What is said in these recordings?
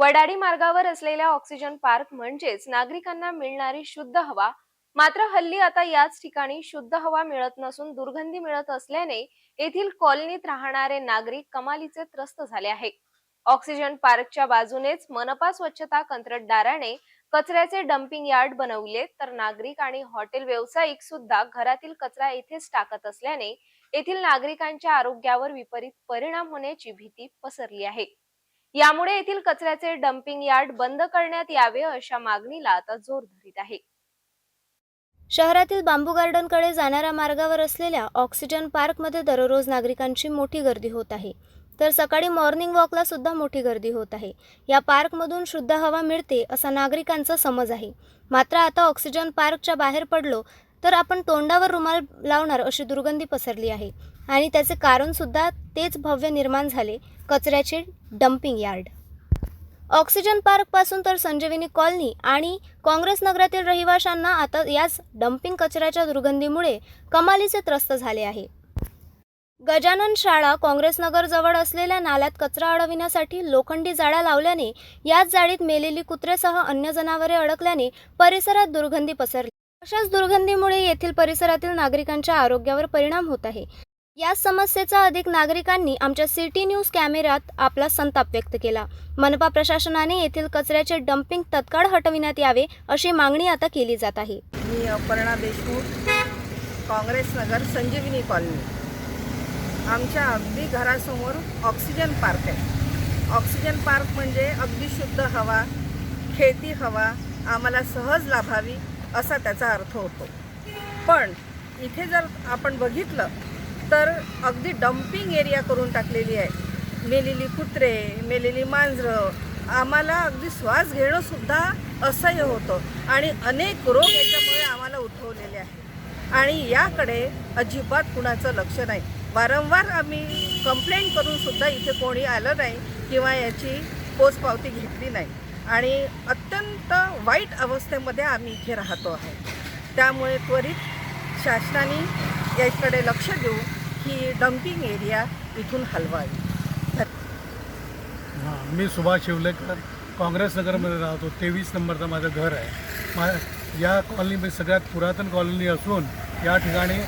वडाडी मार्गावर असलेल्या oxygen park म्हणजेच नागरिकांना मिळणारी शुद्ध हवा. मात्र हल्ली आता याच ठिकाणी शुद्ध हवा मिळत नसून दुर्गंधी मिळत असल्याने येथील कॉलनीत राहणारे नागरिक कमालीचे त्रस्त झाले आहे. ऑक्सिजन पार्कच्या बाजूनेच मनपा स्वच्छता कंत्राटदाराने कचऱ्याचे डम्पिंग यार्ड बनवले. तर नागरिक आणि हॉटेल व्यावसायिक सुद्धा घरातील कचरा येथेच टाकत असल्याने येथील नागरिकांच्या आरोग्यावर विपरीत परिणाम होण्याची भीती पसरली आहे. यामुळे येथील कचऱ्याचे डम्पिंग यार्ड बंद करण्यात यावे अशा मागणीला आता जोर धरीत आहे. शहरातील बांबू गार्डनकडे जाणाऱ्या मार्गावर असलेल्या ऑक्सिजन पार्कमध्ये दररोज नागरिकांची मोठी गर्दी होत आहे. तर सकाळी मॉर्निंग वॉकला सुद्धा मोठी गर्दी होत आहे. या पार्कमधून शुद्ध हवा मिळते असा नागरिकांचा समज आहे. मात्र आता ऑक्सिजन पार्कच्या बाहेर पडलो तर आपण तोंडावर रुमाल लावणार अशी दुर्गंधी पसरली आहे. आणि त्याचे कारण सुद्धा तेच भव्य निर्माण झाले कचऱ्याचे डम्पिंग यार्ड ऑक्सिजन पार्कपासून तर संजीवनी कॉलनी आणि काँग्रेस नगरातील रहिवाशांना आता याच डम्पिंग कचऱ्याच्या दुर्गंधीमुळे कमालीचे त्रस्त झाले आहे. गजानन शाळा काँग्रेस नगरजवळ असलेल्या नाल्यात कचरा अडविण्यासाठी लोखंडी जाळ्या लावल्याने याच जाळीत मेलेली कुत्रेसह अन्य जनावरे अडकल्याने परिसरात दुर्गंधी पसरली. अशाच दुर्गंधीमुळे येथील परिसरातील नागरिकांच्या आरोग्यावर परिणाम होत आहे. या समस्येचा अधिक नागरिकांनी आमच्या सिटी न्यूज कॅमेऱ्यात आपला संताप व्यक्त केला. मनपा प्रशासनाने येथील कचऱ्याचे डम्पिंग तत्काळ हटविण्यात यावे अशी मागणी आता केली जात आहे. मी अपर्णा देशमुख काँग्रेस नगर संजीवनी कॉलनी. आमच्या अगदी घरासमोर ऑक्सिजन पार्क आहे. ऑक्सिजन पार्क म्हणजे अगदी शुद्ध हवा खेळती हवा आम्हाला सहज लाभावी असा त्याचा अर्थ होतो. पण इथे जर आपण बघितलं तर अगदी डम्पिंग एरिया करून टाकलेली आहे. मेलेली कुत्रे मेलेली मांजरं आम्हाला अगदी श्वास घेणंसुद्धा असह्य होतं. आणि अनेक रोग याच्यामुळे आम्हाला उठवलेले आहेत. आणि याकडे अजिबात कुणाचं लक्ष नाही. वारंवार आम्ही कंप्लेंट करूनसुद्धा इथे कोणी आलं नाही किंवा याची पोचपावती घेतली नाही. आणि अत्यंत वाईट अवस्थेमध्ये आम्ही इथे राहतो आहे. त्यामुळे त्वरित शासनाने याकडे लक्ष देऊ ही डम्पिंग एरिया इथून हलवावी हां मी सुभाष शिवलेकर काँग्रेस नगरमध्ये राहतो. तेवीस नंबरचं माझं घर आहे. मा या कॉलनीमध्ये सगळ्यात पुरातन कॉलनी असून या ठिकाणी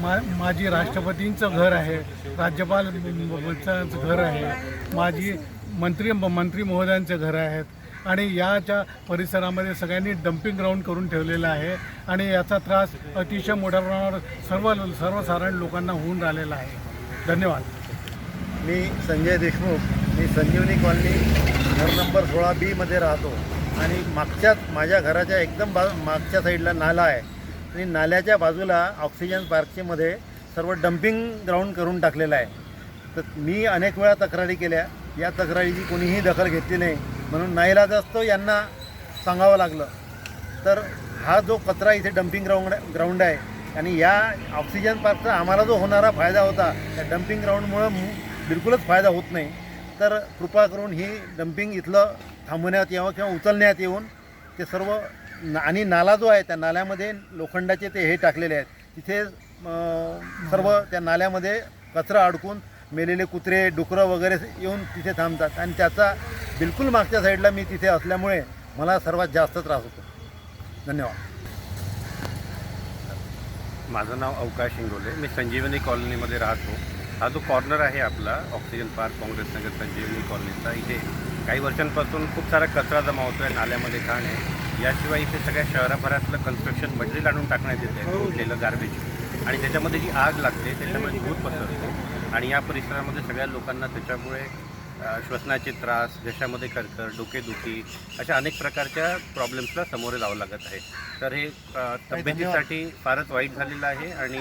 मा माझी राष्ट्रपतींचं घर आहे. राज्यपालचं घर आहे. माझी मंत्री मंत्री महोदयांचं घर आहेत. आणि याच्या परिसरामध्ये सगळ्यांनी डम्पिंग ग्राउंड करून ठेवलेलं आहे. आणि याचा त्रास अतिशय मोठ्या प्रमाणावर सर्व सर्वसाधारण लोकांना होऊन राहिलेला आहे. धन्यवाद. मी संजय देशमुख. मी संजीवनी कॉलनी घर नंबर सोळा बीमध्ये राहतो. आणि मागच्याच माझ्या घराच्या एकदम बा मागच्या साईडला नाला आहे. आणि नाल्याच्या बाजूला ऑक्सिजन पार्कच्यामध्ये सर्व डम्पिंग ग्राउंड करून टाकलेलं आहे. तर मी अनेक वेळा तक्रारी केल्या. या तक्रारीची कोणीही दखल घेतली नाही. म्हणून नाईलाज असतो यांना सांगावं लागलं. तर हा जो कचरा इथे डम्पिंग ग्राउंड ग्राउंड आहे आणि या ऑक्सिजन पार्कचा आम्हाला जो होणारा फायदा होता त्या डम्पिंग ग्राउंडमुळं बिलकुलच फायदा होत नाही. तर कृपा करून ही डम्पिंग इथलं थांबवण्यात यावं किंवा उचलण्यात येऊन ते सर्व ना आणि नाला जो आहे त्या नाल्यामध्ये लोखंडाचे ते हे टाकलेले आहेत. तिथे सर्व त्या नाल्यामध्ये कचरा अडकून मेलेले कुत्रे डुकरं वगैरे येऊन तिथे थांबतात. आणि त्याचा बिलकुल मागच्या साईडला मी तिथे असल्यामुळे मला सर्वात जास्त त्रास होतो. धन्यवाद. माझं नाव अवकाश इंगोले मी संजीवनी कॉलनीमध्ये राहतो. हा जो कॉर्नर आहे आपला oxygen park Congress Nagar Sanjeevani कॉलनीचा इथे काही वर्षांपासून खूप सारा कचरा जमा होतो आहे नाल्यामध्ये घाण आहे. याशिवाय इथे सगळ्या शहराभरातलं कन्स्ट्रक्शन मटेरियल आणून टाकण्यात येते फुटलेलं गार्बेज आणि त्याच्यामध्ये जी आग लागते त्याच्यामुळे धूर पसरतो. आणि या परिसरामध्ये सगळ्या लोकांना त्याच्यामुळे श्वसनाचे त्रास घशामध्ये करकर डोकेदुखी अशा अनेक प्रकारच्या प्रॉब्लेम्सला सामोरे जावं लागत आहे. तर हे तब्येतीसाठी फारच वाईट झालेलं आहे आणि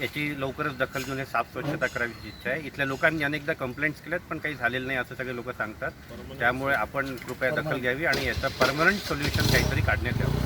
याची लवकरच दखल घेऊन हे साफ स्वच्छता करायची इच्छा आहे. इथल्या लोकांनी अनेकदा कंप्लेंट्स केल्यात पण काही झालेलं नाही असं सगळे लोक सांगतात. त्यामुळे आपण कृपया दखल घ्यावी आणि याचं परमनंट सोल्युशन काहीतरी काढण्यात यावं.